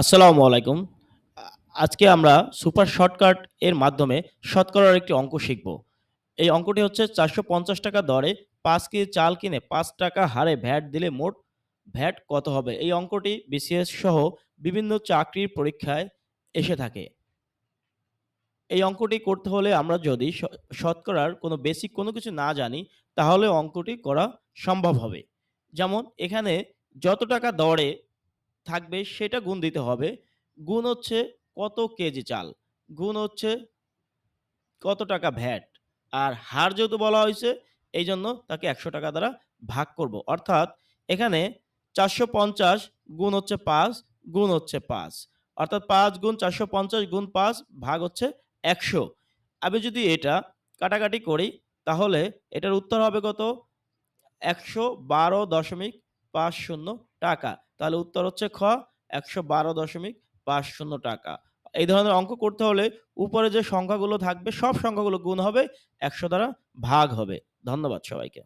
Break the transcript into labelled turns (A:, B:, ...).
A: আসসালামু আলাইকুম। আজকে আমরা সুপার শর্টকাট এর মাধ্যমে শতকরার একটি অঙ্ক শিখব। এই অঙ্কটি হচ্ছে ৳৪৫০ দরে পাঁচ কেজি চাল কিনে পাঁচ টাকা হারে ভ্যাট দিলে মোট ভ্যাট কত হবে? এই অঙ্কটি বিসিএস সহ বিভিন্ন চাকরির পরীক্ষায় এসে থাকে। এই অঙ্কটি করতে হলে আমরা যদি শতকরার কোনো বেসিক কোনো কিছু না জানি, তাহলে অঙ্কটি করা সম্ভব হবে। যেমন এখানে যত টাকা দরে থাকবে সেটা গুণ দিতে হবে। গুণ হচ্ছে কত কেজি চাল, গুণ হচ্ছে কত টাকা ভ্যাট। আর হার যেহেতু বলা হয়েছে এই জন্য তাকে ৳১০০ দ্বারা ভাগ করব। অর্থাৎ এখানে ৪৫০ গুণ হচ্ছে পাঁচ গুণ হচ্ছে পাঁচ অর্থাৎ পাঁচ গুণ ৪৫০ গুণ পাঁচ ভাগ হচ্ছে ১০০। আমি যদি এটা কাটাকাটি করি তাহলে এটার উত্তর হবে কত? ১১২.৫০ টাকা। তাহলে উত্তর হচ্ছে খ ১১২.৫০ টাকা। এই ধরনের অঙ্ক করতে হলে উপরে যে সংখ্যাগুলো থাকবে সব সংখ্যাগুলো গুণ হবে, ১০০ দ্বারা ভাগ হবে। ধন্যবাদ সবাইকে।